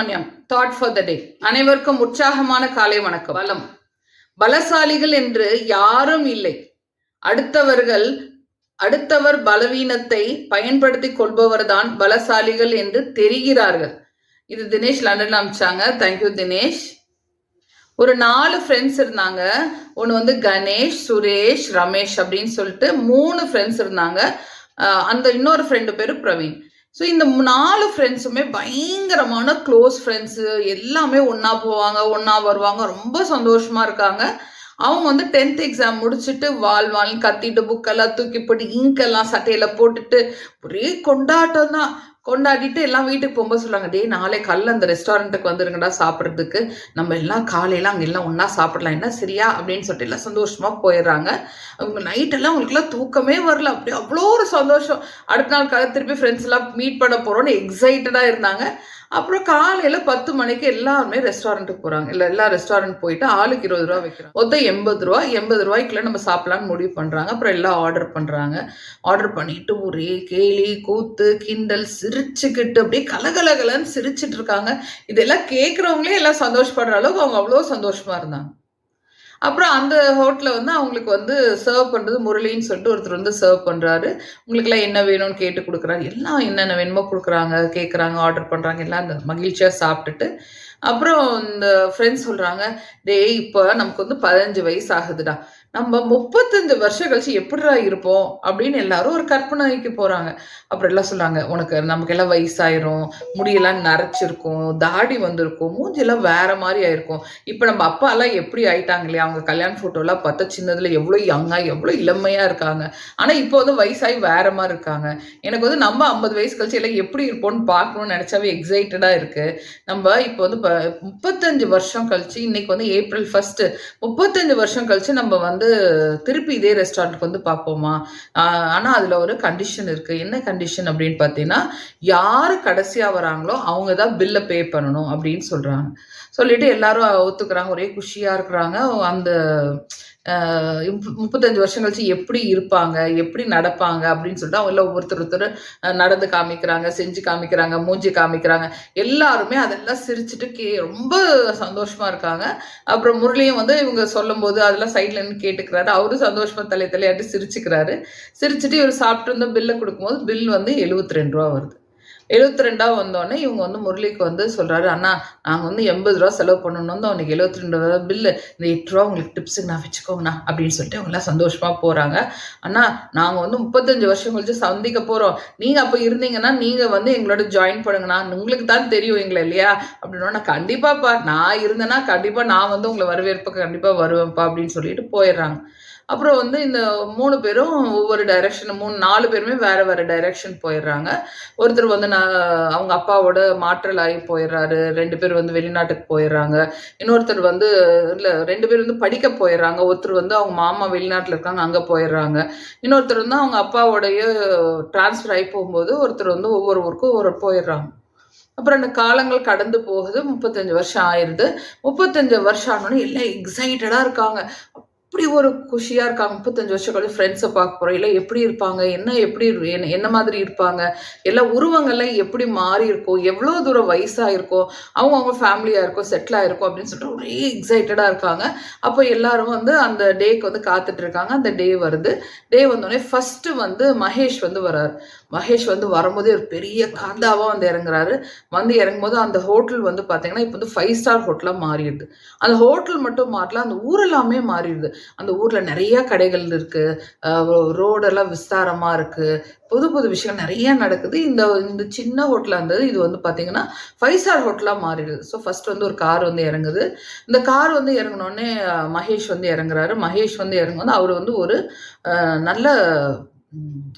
Subramaniam thought for the day அனைவருக்கும் உற்சாகமான காலை வணக்கம். பலம் பலசாலிகள் என்று யாரும் இல்லை. அடுத்தவர்கள் அடுத்தவர் பலவீனத்தை பயன்படுத்தி கொள்பவர்தான் பலசாலிகள் என்று தெரிகிறார்கள். இது தினேஷ் லண்டன்ல அமிச்சாங்க. Thank you Dinesh. ஒரு நாலு ஃப்ரெண்ட்ஸ் இருந்தாங்க. ஒன்று வந்து கணேஷ் சுரேஷ் ரமேஷ் அப்படின்னு சொல்லிட்டு மூணு ஃப்ரெண்ட்ஸ் இருந்தாங்க. அந்த இன்னொரு ஃப்ரெண்டு பேர் பிரவீன். ஸோ இந்த நாலு ஃப்ரெண்ட்ஸுமே பயங்கரமான க்ளோஸ் ஃப்ரெண்ட்ஸு எல்லாமே ஒன்றா போவாங்க ஒன்றா வருவாங்க. ரொம்ப சந்தோஷமாக இருக்காங்க. அவங்க வந்து டென்த் எக்ஸாம் முடிச்சுட்டு வால் வால்னு கத்திட்டு புக்கெல்லாம் தூக்கி போட்டு இங்கெல்லாம் சட்டையில் போட்டுட்டு ஒரே கொண்டாட்டம் தான் கொண்டாடிட்டு எல்லாம் வீட்டுக்கு போகும்போது சொல்லுவாங்க டே நாளை காலைல அந்த ரெஸ்டாரண்ட்டுக்கு வந்துருங்கடா சாப்பிட்றதுக்கு. நம்ம எல்லாம் காலையில அங்கே எல்லாம் ஒன்றா சாப்பிடலாம். என்ன சரியா? அப்படின்னு சொல்லிட்டு எல்லாம் சந்தோஷமாக போயிடுறாங்க. அவங்க நைட்டெல்லாம் அவங்களுக்குலாம் தூக்கமே வரல. அப்படி அவ்வளோ ஒரு சந்தோஷம். அடுத்த நாள் காலை திருப்பி ஃப்ரெண்ட்ஸ் எல்லாம் மீட் பண்ண போகிறோன்னு எக்ஸைட்டடாக இருந்தாங்க. அப்புறம் காலையில் பத்து மணிக்கு எல்லாருமே ரெஸ்டாரண்ட்டுக்கு போகிறாங்க இல்லை எல்லா ரெஸ்டாரண்ட் போயிட்டு ஆளுக்கு இருபது ரூபா வைக்கிறாங்க மொத்தம் எண்பது ரூபா எண்பது ரூபாய்க்குள்ள நம்ம சாப்பிடலாம்னு முடிவு பண்ணுறாங்க அப்புறம் எல்லாம் ஆர்டர் பண்ணுறாங்க ஆர்டர் பண்ணிட்டு ஒரே கேலி கூத்து கிண்டல் சிரிச்சுக்கிட்டு அப்படியே கலகலகலன்னு சிரிச்சிட்டு இருக்காங்க. இதெல்லாம் கேட்குறவங்களே எல்லாம் சந்தோஷப்படுற அளவுக்கு அவங்க அவ்வளோ சந்தோஷமா இருந்தாங்க. அப்புறம் அந்த ஹோட்டலில் வந்து அவங்களுக்கு வந்து சர்வ் பண்ணுறது முரளின்னு சொல்லிட்டு ஒருத்தர் வந்து சர்வ் பண்ணுறாரு உங்களுக்குலாம் என்ன வேணும்னு கேட்டு கொடுக்குறாரு. எல்லாம் என்னென்ன வேணுமோ கொடுக்குறாங்க கேட்குறாங்க ஆர்டர் பண்ணுறாங்க எல்லாம் அந்த மகிழ்ச்சியாக சாப்பிட்டுட்டு. அப்புறம் இந்த ஃப்ரெண்ட்ஸ் சொல்கிறாங்க டேய் இப்போ நமக்கு வந்து பதினஞ்சு வயசு ஆகுதுடா. நம்ம முப்பத்தஞ்சு வருஷம் கழிச்சு எப்படிடா இருப்போம்? அப்படின்னு எல்லாரும் ஒரு கற்பனைக்கு போகிறாங்க அப்புறம் எல்லாம் சொல்கிறாங்க உனக்கு நமக்கு எல்லாம் வயசாயிரும் முடியெல்லாம் நரைச்சிருக்கும் தாடி வந்திருக்கும் மூஞ்சியெல்லாம் வேற மாதிரி ஆயிருக்கும். இப்போ நம்ம அப்பா எல்லாம் எப்படி ஆயிட்டாங்க இல்லையா? அவங்க கல்யாண ஃபோட்டோலாம் பார்த்தா சின்னதுல எவ்வளோ யங்காக எவ்வளோ இளமையா இருக்காங்க. ஆனால் இப்போ வந்து வயசாகி வேற மாதிரி இருக்காங்க. எனக்கு வந்து நம்ம ஐம்பது வயசு கழிச்சு எல்லாம் எப்படி இருப்போம்னு பார்க்கணும்னு நினச்சாவே எக்ஸைட்டடாக இருக்கு. நம்ம இப்போ வந்து முப்பத்தஞ்சு வருஷம் கழிச்சு இன்னைக்கு வந்து ஏப்ரல் ஃபர்ஸ்ட் முப்பத்தஞ்சு வருஷம் கழிச்சு நம்ம வந்து திருப்பி இதே ரெஸ்டாரண்ட்டுக்கு வந்து பார்ப்போமா? ஆனால் ஆனா அதுல ஒரு கண்டிஷன் இருக்கு. என்ன கண்டிஷன் அப்படின்னு பார்த்தீங்கன்னா யாரு கடைசியா வராங்களோ அவங்க தான் பில்லை பே பண்ணணும் அப்படின்னு சொல்றாங்க. சொல்லிட்டு எல்லாரும் ஒத்துக்கிறாங்க. ஒரே குஷியா இருக்கிறாங்க. அந்த முப்பத்தஞ்சு வருஷம் கழிச்சு எப்படி இருப்பாங்க எப்படி நடப்பாங்க அப்படின்னு சொல்லிட்டு அவங்க எல்லாம் ஒவ்வொருத்தர் ஒருத்தர் நடந்து காமிக்கிறாங்க செஞ்சு காமிக்கிறாங்க மூஞ்சி காமிக்கிறாங்க. எல்லாருமே அதெல்லாம் சிரிச்சுட்டு கே ரொம்ப சந்தோஷமா இருக்காங்க. அப்புறம் முரளியும் வந்து இவங்க சொல்லும்போது அதெல்லாம் சைட்ல நின்று கேட்டுக்கிறாரு. அவரும் சந்தோஷமா தலை தலையாட்டி சிரிச்சுக்கிறாரு. சிரிச்சுட்டு இவர் சாப்பிட்டு இருந்த பில்லை கொடுக்கும்போது பில் வந்து எழுபத்தி ரெண்டு ரூபா வருது. எழுபத்தி ரெண்டா வந்தோடனே இவங்க வந்து முரளிக்கு வந்து சொல்கிறாரு அண்ணா நாங்கள் வந்து எண்பது ரூபா செலவு பண்ணணும் வந்து அவனுக்கு எழுபத்தி ரெண்டு ரூபா பில்லு இந்த எட்டு ரூபா உங்களுக்கு டிப்ஸுக்கு நான் வச்சுக்கோங்கண்ணா அப்படின்னு சொல்லிட்டு அவங்களாம் சந்தோஷமாக போகிறாங்க அண்ணா நாங்கள் வந்து முப்பத்தஞ்சு வருஷம் கழிச்சு சந்திக்க போகிறோம் நீங்கள் அப்போ இருந்தீங்கன்னா நீங்கள் வந்து எங்களோட ஜாயின் பண்ணுங்கண்ணா. உங்களுக்கு தான் தெரியும் எங்களை இல்லையா? அப்படின்னா நான் கண்டிப்பாப்பா நான் இருந்தேன்னா கண்டிப்பாக நான் வந்து உங்களை வரவேற்புக்கு கண்டிப்பாக வருவேன்ப்பா அப்படின்னு சொல்லிட்டு போயிடுறாங்க. அப்புறம் வந்து இந்த மூணு பேரும் ஒவ்வொரு டைரக்ஷன் மூணு நாலு பேருமே வேற வேற டைரக்ஷன் போயிடுறாங்க. ஒருத்தர் வந்து நான் அவங்க அப்பாவோட மாற்றல் ஆகி போயிடுறாரு. ரெண்டு பேர் வந்து வெளிநாட்டுக்கு போயிடுறாங்க. இன்னொருத்தர் வந்து இல்லை ரெண்டு பேர் வந்து படிக்க போயிடுறாங்க. ஒருத்தர் வந்து அவங்க மாமா வெளிநாட்டில் இருக்காங்க அங்கே போயிடுறாங்க. இன்னொருத்தர் வந்து அவங்க அப்பாவோடைய டிரான்ஸ்ஃபர் ஆகி போகும்போது ஒருத்தர் வந்து ஒவ்வொரு ஊருக்கும் ஒரு போயிடுறாங்க. அப்புறம் அந்த காலங்கள் கடந்து போகுது. முப்பத்தஞ்சு வருஷம் ஆயிடுது முப்பத்தஞ்சு வருஷம் ஆனோடனே எல்லாம் எக்ஸைட்டடாக இருக்காங்க. அப்படி ஒரு குஷியாக இருக்காங்க முப்பத்தஞ்சு வருஷம் கழிச்சு ஃப்ரெண்ட்ஸை பார்க்க போகிறோம் இல்லை எப்படி இருப்பாங்க? என்ன எப்படி என்ன என்ன மாதிரி இருப்பாங்க? எல்லா உருவங்கள்லாம் எப்படி மாறி இருக்கும் எவ்வளோ தூரம் வயசாக இருக்கும் அவங்க அவங்க ஃபேமிலியாக இருக்கும் செட்டில் ஆயிருக்கும் அப்படின்னு சொல்லிட்டு ஒரே எக்ஸைட்டடாக இருக்காங்க. அப்போ எல்லாரும் வந்து அந்த டேக்கு வந்து காத்துட்டு இருக்காங்க. அந்த டே வருது. டே வந்தோடனே ஃபஸ்ட்டு வந்து மகேஷ் வந்து வராரு மகேஷ் வந்து வரும்போதே ஒரு பெரிய காந்தாவாக வந்து இறங்குறாரு. வந்து இறங்கும்போது அந்த ஹோட்டல் வந்து பார்த்தீங்கன்னா இப்போ வந்து ஃபைவ் ஸ்டார் ஹோட்டலாக மாறிடுது. அந்த ஹோட்டல் மட்டும் மாறல அந்த ஊரெல்லாமே மாறிடுது. அந்த ஊரில் நிறைய கடைகள் இருக்குது ரோடெல்லாம் விஸ்தாரமாக இருக்குது புது புது விஷயம் நிறைய நடக்குது. இந்த இந்த சின்ன ஹோட்டலாக இருந்தது. இது வந்து பார்த்தீங்கன்னா ஃபைவ் ஸ்டார் ஹோட்டலாக மாறிடுது. ஸோ ஃபர்ஸ்ட் வந்து ஒரு கார் வந்து இறங்குது. இந்த கார் வந்து இறங்கினோடனே மகேஷ் வந்து இறங்குறாரு. மகேஷ் வந்து இறங்கும்போது அவர் வந்து ஒரு நல்ல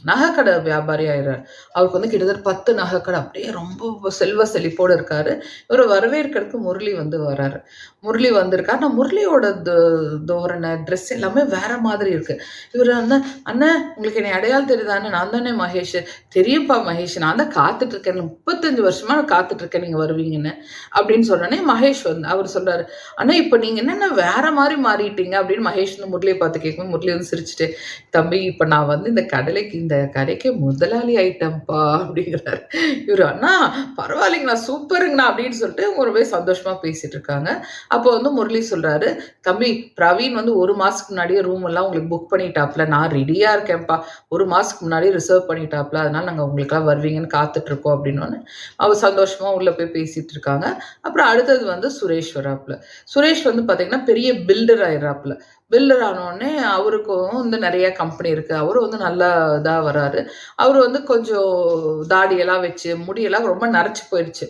நகைக்கடை வியாபாரி ஆயிடுறார். அவருக்கு வந்து கிட்டத்தட்ட பத்து நகைக்கடை அப்படியே ரொம்ப செல்வ செழிப்போடு இருக்காரு. இவர் வரவேற்கிறதுக்கு முரளி வந்து வராரு. முரளி வந்திருக்கார். ஆனால் முரளியோட தோரணை ட்ரெஸ் எல்லாமே வேற மாதிரி இருக்கு. இவர் வந்து அண்ணன் உங்களுக்கு என்னை அடையாளம் தெரியுதானே நான் தானே மகேஷ். தெரியும்ப்பா மகேஷ். நான் தான் காத்துட்டு இருக்கேன். முப்பத்தஞ்சு வருஷமா நான் காத்துட்டு இருக்கேன். நீங்க வருவீங்கன்னு. அப்படின்னு சொன்னோடனே மகேஷ் வந்து அவர் சொல்றாரு அண்ணா இப்போ நீங்க என்னென்ன வேற மாதிரி மாறிட்டீங்க? அப்படின்னு மகேஷ் வந்து முரளியை பார்த்து கேட்கும் முரளி வந்து சிரிச்சுட்டு தம்பி இப்போ நான் வந்து இந்த கடலைக்கு இந்த கடைக்கு முதலாளி ஐட்டம்ப்பா அப்படிங்கிறாரு. இவர் அண்ணா பரவாயில்லைங்கண்ணா சூப்பருங்கண்ணா அப்படின்னு சொல்லிட்டு ஒரு போய் சந்தோஷமா பேசிட்டு இருக்காங்க. அப்போ வந்து முரளி சொல்றாரு தம்பி பிரவீன் வந்து ஒரு மாசத்துக்கு முன்னாடியே ரூம் எல்லாம் உங்களுக்கு புக் பண்ணிட்டாப்ல நான் ரெடியா இருக்கேன்ப்பா. ஒரு மாசத்துக்கு முன்னாடி ரிசர்வ் பண்ணிட்டாப்ல அதனால நாங்கள் உங்களுக்காக வருவீங்கன்னு காத்துட்டு இருக்கோம் அப்படின்னு அவர் சந்தோஷமா உள்ளே போய் பேசிகிட்டு இருக்காங்க. அப்புறம் அடுத்தது வந்து சுரேஷ் வராப்புல. சுரேஷ் வந்து பாத்தீங்கன்னா பெரிய பில்டர் ஆயிடுறாப்புல. பில்லர் ஆனோடனே அவருக்கும் வந்து நிறைய கம்பெனி இருக்குது அவரும் வந்து நல்லா இதாக வராரு. அவர் வந்து கொஞ்சம் தாடியெல்லாம் வச்சு முடியெல்லாம் ரொம்ப நரைச்சி போயிடுச்சு.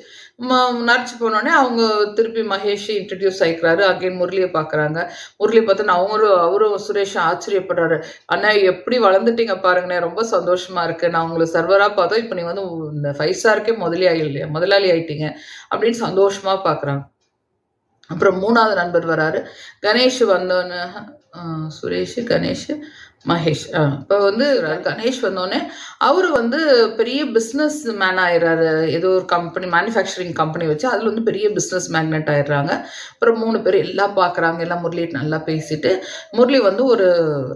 ம- போனோடனே அவங்க திருப்பி மகேஷ் இன்ட்ரடியூஸ் ஆகிக்கிறாரு அகைன் முரளியை பார்க்குறாங்க. முரளி பார்த்தோன்னா அவரும் அவரும் சுரேஷும் ஆச்சரியப்படுறாரு. அண்ணா எப்படி வளர்ந்துட்டீங்க பாருங்கண்ணே. ரொம்ப சந்தோஷமாக இருக்குது நான் உங்களை சர்வராக பார்த்தோம். இப்போ நீங்கள் வந்து இந்த ஃபைவ் ஸ்டாருக்கே முதலாளி இல்லையா? முதலாளி ஆயிட்டீங்க. அப்படின்னு சந்தோஷமாக பார்க்குறாங்க. அப்புறம் மூணாவது நண்பர் வராரு. கணேஷ் வந்தோன்னு சுரேஷ் கணேஷ். மகேஷ் இப்போ வந்து கணேஷ் வந்தோடனே அவர் வந்து பெரிய பிஸ்னஸ் மேன் ஆயிடுறாரு ஏதோ ஒரு கம்பெனி மேனுஃபேக்சரிங் கம்பெனி வச்சு அதில் வந்து பெரிய பிஸ்னஸ் மேக்னெட் ஆயிடுறாங்க. அப்புறம் மூணு பேர் எல்லாம் பார்க்குறாங்க எல்லாம் முரளி நல்லா பேசிட்டு முரளி வந்து ஒரு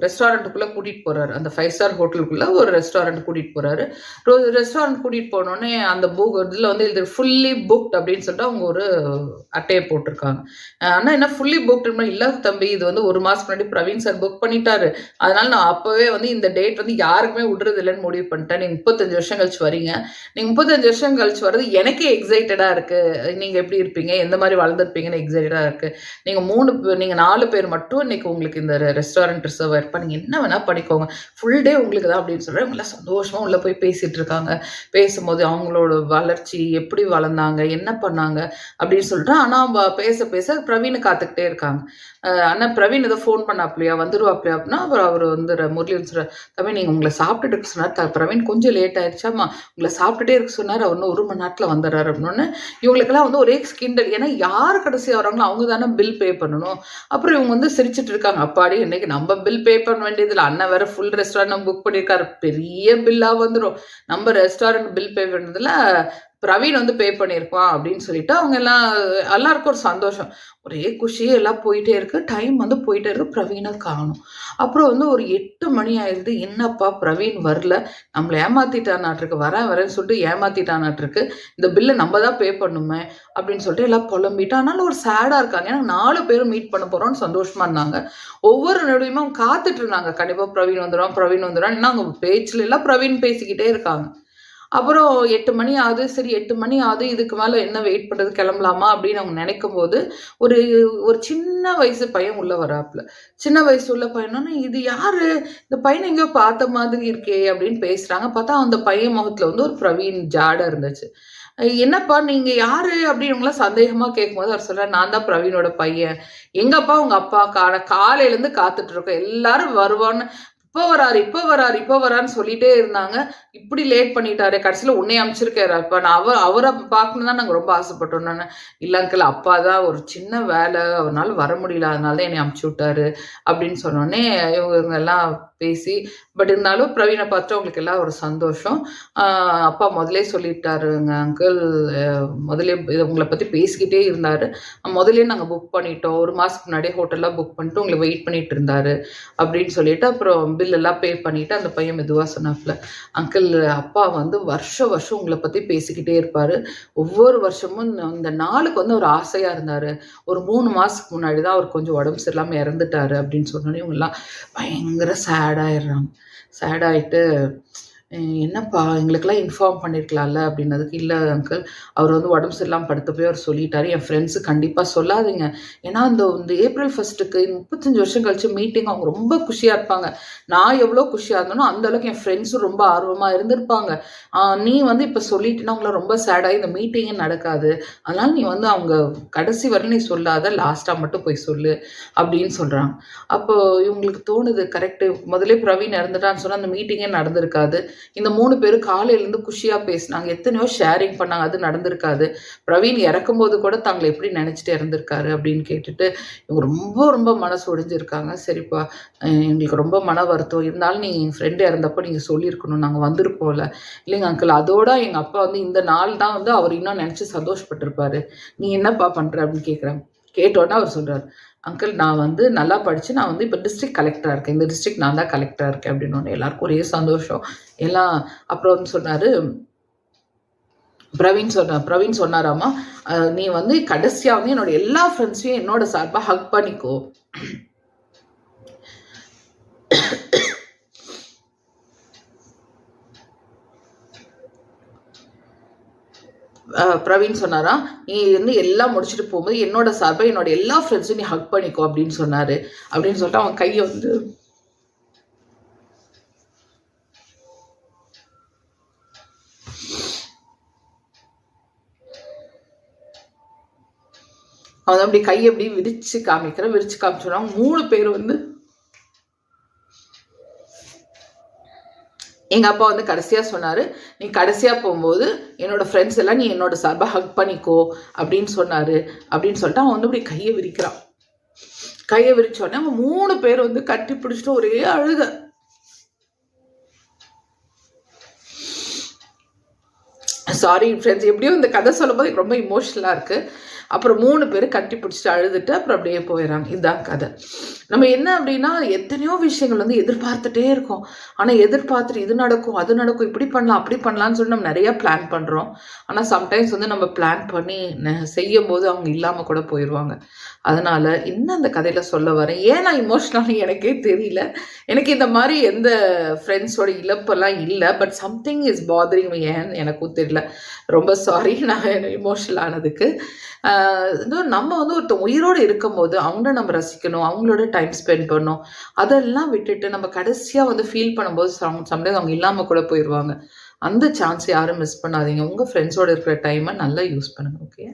ரெஸ்டாரண்ட்டுக்குள்ளே கூட்டிகிட்டு போகிறாரு அந்த ஃபைவ் ஸ்டார் ஹோட்டலுக்குள்ளே ஒரு ரெஸ்டாரண்ட் கூட்டிகிட்டு போகிறாரு ரெஸ்டாரண்ட் கூட்டிகிட்டு போனோடனே அந்த புக் இதில் வந்து இது ஃபுல்லி புக்ட் அப்படின்னு சொல்லிட்டு அவங்க ஒரு அட்டையை போட்டிருக்காங்க. ஆனால் என்ன ஃபுல்லி புக்ட் இல்லை தம்பி இது வந்து ஒரு மாதம் முன்னாடி பிரவீன் சார் புக் பண்ணிட்டாரு. அதனால நான் அப்போவே வந்து இந்த டேட் வந்து யாருக்குமே விடுறது இல்லைன்னு முடிவு பண்ணிட்டேன். நீங்கள் முப்பத்தஞ்சு வருஷம் கழிச்சு வரீங்க. நீங்கள் முப்பத்தஞ்சு வருஷம் கழிச்சு வர்றது எனக்கே எக்ஸைட்டடாக இருக்குது நீங்கள் எப்படி இருப்பீங்க? எந்த மாதிரி வளர்ந்துருப்பீங்கன்னு எக்ஸைட்டடாக இருக்குது நீங்கள் மூணு பே- நீங்கள் நாலு பேர் மட்டும் இன்னைக்கு உங்களுக்கு இந்த ரெஸ்டாரண்ட் ரிசர்வ் ஆயிருப்பா நீங்கள் என்ன வேணால் படிக்கோங்க ஃபுல் டே உங்களுக்கு தான் அப்படின்னு சொல்கிறேன் நல்லா சந்தோஷமாக உள்ளே போய் பேசிகிட்டு இருக்காங்க. பேசும்போது அவங்களோட வளர்ச்சி எப்படி வளர்ந்தாங்க என்ன பண்ணாங்க அப்படின்னு சொல்லிட்டு ஆனால் பேச பேச பிரவீனை காத்துக்கிட்டே இருக்காங்க. ஆனால் பிரவீன் ஏதோ ஃபோன் பண்ணாப்லையா வந்துருவாப்லையா அப்படின்னா அவர் அவர் வந்து வந்து முரளி சொல்கிறார் தம்பி நீங்கள் உங்களை சாப்பிட்டுட்டு இருக்க சொன்னார் பிரவீன் கொஞ்சம் லேட் ஆயிடுச்சாமா உங்களை சாப்பிட்டுட்டே இருக்க சொன்னார். அவர் இன்னும் ஒரு மணி நேரத்தில் வந்துடுறாரு. அப்படின்னு இவங்களுக்கெல்லாம் வந்து ஒரே ஸ்கிண்டல் ஏன்னா யார் கடைசியாக வராங்களோ அவங்க தானே பில் பே பண்ணணும். அப்புறம் இவங்க வந்து சிரிச்சிட்டு இருக்காங்க. அப்பாடி இன்னைக்கு நம்ம பில் பே பண்ண வேண்டியதில்லை. அண்ணன் வேற ஃபுல் ரெஸ்டாரண்ட் புக் பண்ணியிருக்காரு. பெரிய பில்லாக வந்துடும் நம்ம ரெஸ்டாரண்ட் பில் பே பண்ணதில் பிரவீன் வந்து பே பண்ணியிருப்பான் அப்படின்னு சொல்லிட்டு அவங்க எல்லாம் எல்லாருக்கும் ஒரு சந்தோஷம். ஒரே குஷி எல்லாம் போயிட்டே இருக்கு. டைம் வந்து போயிட்டே இருக்கு. பிரவீனை காணும். அப்புறம் வந்து ஒரு எட்டு மணி ஆயிடுது. என்னப்பா பிரவீன் வரல? நம்மளை ஏமாத்திட்டானாட்டிருக்கு. வரேன் வரேன்னு சொல்லிட்டு ஏமாத்திட்டானாட்டிருக்கு. இந்த பில்லை நம்ம தான் பே பண்ணுமே அப்படின்னு சொல்லிட்டு எல்லாம் புலம்பிட்டு ஆனாலும் ஒரு சேடாக இருக்காங்க. ஏன்னா நாலு பேரும் மீட் பண்ண போகிறோம்னு சந்தோஷமா இருந்தாங்க. ஒவ்வொரு நடுவையுமே அவங்க காத்துட்டு இருந்தாங்க. கண்டிப்பாக பிரவீன் வந்துடும் பிரவீன் வந்துடுவான் ஏன்னா அவங்க பேச்சில் எல்லாம் பிரவீன் பேசிக்கிட்டே இருக்காங்க. அப்புறம் எட்டு மணி ஆகுது. சரி எட்டு மணி ஆகுது. இதுக்கு மேலே என்ன வெயிட் பண்ணுறது கிளம்பலாமா? அப்படின்னு அவங்க நினைக்கும் போது ஒரு ஒரு சின்ன வயசு பையன் உள்ள வராப்புல. சின்ன வயசு உள்ள பையனா இது யார்? இந்த பையனை எங்கேயோ பார்த்த மாதிரி இருக்கே அப்படின்னு பேசுகிறாங்க பார்த்தா அந்த பையன் முகத்தில் வந்து ஒரு பிரவீன் ஜாடை இருந்துச்சு. என்னப்பா நீங்க யாரு? அப்படின்னுங்களாம் சந்தேகமா கேட்கும்போது அவர் சொல்றாரு நான் தான் பிரவீனோட பையன். எங்கப்பா உங்க அப்பா? கால காலையிலேருந்து காத்துட்டு இருக்கோம். எல்லாரும் வருவான்னு இப்போ வராரு இப்போ வராரு இப்போ வரான்னு சொல்லிட்டே இருந்தாங்க. இப்படி லேட் பண்ணிட்டாரு கடைசியில் உன்னே அமைச்சிருக்காரு அப்போ நான் அவர் அவரை பார்க்கணும் தான் நாங்கள் ரொம்ப ஆசைப்பட்டோம். நான் இல்லை அங்கிள் அப்பா தான் ஒரு சின்ன வேலை. அவரால் வர முடியல. அதனால தான் என்னை அமுச்சு விட்டாரு. அப்படின்னு சொன்னோடனே இவங்க எல்லாம் பேசி பட் இருந்தாலும் பிரவீனை பார்த்து அவங்களுக்கு எல்லாம் ஒரு சந்தோஷம். அப்பா முதலே சொல்லிட்டாருங்க அங்கிள் முதலே இது உங்களை பற்றி பேசிக்கிட்டே இருந்தார். முதலே நாங்கள் புக் பண்ணிட்டோம். ஒரு மாதத்துக்கு முன்னாடியே ஹோட்டல்லாம் புக் பண்ணிட்டு உங்களை வெயிட் பண்ணிட்டு இருந்தாரு. அப்படின்னு சொல்லிட்டு அப்புறம் பில் எல்லாம் பே பண்ணிவிட்டு அந்த பையன் மெதுவாக சொன்னாப்புல அங்கிள் அப்பா வந்து வருஷம் வருஷம் உங்களை பற்றி பேசிக்கிட்டே இருப்பார். ஒவ்வொரு வருஷமும் இந்த- இந்த நாளுக்கு வந்து ஒரு ஆசையாக இருந்தார். ஒரு மூணு மாதத்துக்கு முன்னாடி தான் அவர் கொஞ்சம் உடம்பு சரியில்லாமல் இறந்துட்டாரு. அப்படின்னு சொன்னோன்னே இவங்கெல்லாம் பயங்கர சேடாயிடுறாங்க சேடாயிட்டு என்னப்பா எங்களுக்கெல்லாம் இன்ஃபார்ம் பண்ணியிருக்கலாம்ல அப்படின்னதுக்கு இல்லை அங்கிள் அவர் வந்து உடம்பு சரியில்லாமல் படுத்து போய் அவர் சொல்லிட்டாரு. என் ஃப்ரெண்ட்ஸு கண்டிப்பாக சொல்லாதீங்க. ஏன்னா அந்த இந்த ஏப்ரல் ஃபர்ஸ்ட்டுக்கு முப்பத்தஞ்சு வருஷம் கழிச்சு மீட்டிங் அவங்க ரொம்ப குஷியாக இருப்பாங்க. நான் எவ்வளோ குஷியாக இருந்தனோ அந்த அளவுக்கு என் ஃப்ரெண்ட்ஸும் ரொம்ப ஆர்வமாக இருந்திருப்பாங்க. நீ வந்து இப்போ சொல்லிட்டுனா அவங்கள ரொம்ப சேடாகி இந்த மீட்டிங்கே நடக்காது. அதனால நீ வந்து அவங்க கடைசி வரை நீ சொல்லாத. லாஸ்ட்டாக மட்டும் போய் சொல்லு. அப்படின்னு சொல்கிறாங்க அப்போ இவங்களுக்கு தோணுது கரெக்டு முதலே பிரவீன் இறந்துட்டான்னு சொன்னால் அந்த மீட்டிங்கே நடந்திருக்காது. இந்த மூணு பேரும் காலையிலேருந்து குஷியாக பேசினாங்க. எத்தனையோ ஷேரிங் பண்ணாங்க. அது நடந்திருக்காது. பிரவீன் இறக்கும்போது கூட தங்களை எப்படி நினச்சிட்டு இறந்துருக்காரு அப்படின்னு கேட்டுட்டு இவங்க ரொம்ப ரொம்ப மனசு ஒடிஞ்சிருக்காங்க. சரிப்பா எங்களுக்கு ரொம்ப மன வருத்தம். இருந்தாலும் நீங்கள் என் ஃப்ரெண்டு இறந்தப்போ நீங்கள் சொல்லியிருக்கணும். நாங்கள் வந்திருப்போம்ல இல்லைங்க அங்கிள் அதோட எங்கள் அப்பா வந்து இந்த நாள் தான் வந்து அவர் இன்னும் நினச்சி சந்தோஷப்பட்டிருப்பாரு. நீ என்னப்பா பண்ணுற அப்படின்னு கேட்குறாங்க கேட்டோன்னே அவர் சொல்கிறார் அங்கிள் நான் வந்து நல்லா படித்து நான் வந்து இப்போ டிஸ்ட்ரிக்ட் கலெக்டராக இருக்கேன். இந்த டிஸ்ட்ரிக்ட் நான் தான் கலெக்டராக இருக்கேன். அப்படின்னு ஒன்று எல்லாருக்கும் ஒரே சந்தோஷம். எல்லாம் அப்புறம் வந்து சொன்னார் பிரவீன் சொன்ன பிரவீன் சொன்னாராமா நீ வந்து கடைசியா வந்து என்னோட எல்லா ஃப்ரெண்ட்ஸையும் என்னோட சார்பாக ஹக் பண்ணிக்கோ. பிரவீன் சொன்னாரா நீ வந்து எல்லாம் முடிச்சுட்டு போகும்போது என்னோட சார்பாக என்னோட எல்லா ஃப்ரெண்ட்ஸையும் நீ ஹக் பண்ணிக்கோ அப்படின்னு சொன்னார். அப்படின்னு சொல்லிட்டு அவன் கையை வந்து அவன் அப்படி கையை அப்படி விரிச்சு காமிக்கிறான் விரிச்சு காமிச்சோன்னா மூணு பேர் வந்து எங்கள் அப்பா வந்து கடைசியாக சொன்னார் நீ கடைசியாக போகும்போது என்னோடய ஃப்ரெண்ட்ஸ் எல்லாம் நீ என்னோட சார்பாக ஹக் பண்ணிக்கோ அப்படின்னு சொன்னார். அப்படின்னு சொல்லிட்டு அவன் வந்து இப்படி கையை விரிக்கிறான். கையை விரிச்சோடனே அவன் மூணு பேர் வந்து கட்டி பிடிச்சிட்டு ஒரே அழுக. சாரி ஃப்ரெண்ட்ஸ் எப்படியும் இந்த கதை சொல்லும்போது ரொம்ப இமோஷனலாக இருக்குது அப்புறம் மூணு பேர் கட்டி பிடிச்சிட்டு அழுதுட்டு அப்புறம் அப்படியே போயிடறாங்க இதுதான் கதை. நம்ம என்ன அப்படின்னா எத்தனையோ விஷயங்கள் வந்து எதிர்பார்த்துட்டே இருக்கோம். ஆனால் எதிர்பார்த்துட்டு இது நடக்கும் அது நடக்கும் இப்படி பண்ணலாம் அப்படி பண்ணலாம்னு சொல்லி நம்ம நிறைய பிளான் பண்ணுறோம் ஆனால் சம்டைம்ஸ் வந்து நம்ம பிளான் பண்ணி செய்யும் போது அவங்க இல்லாமல் கூட போயிடுவாங்க அதனால என்ன அந்த கதையில் சொல்ல வரேன். ஏன் நான் இமோஷனலாக எனக்கே தெரியல. எனக்கு இந்த மாதிரி எந்த ஃப்ரெண்ட்ஸோட இழப்பெல்லாம் இல்லை. பட் சம்திங் இஸ் பாதரிங் ஏன்னு எனக்கும் தெரியல. ரொம்ப சாரி நான் இமோஷனல் ஆனதுக்கு. நம்ம வந்து ஒருத்தன் உயிரோடு இருக்கும்போது அவங்கள நம்ம ரசிக்கணும் அவங்களோட டைம் ஸ்பெண்ட் பண்ணணும். அதெல்லாம் விட்டுட்டு நம்ம கடைசியாக வந்து ஃபீல் பண்ணும்போது சம்டைம்ஸ் அவங்க இல்லாமல் கூட போயிடுவாங்க அந்த சான்ஸ் யாரும் மிஸ் பண்ணாதீங்க. உங்கள் ஃப்ரெண்ட்ஸோட இருக்கிற டைமை நல்லா யூஸ் பண்ணுங்க ஓகே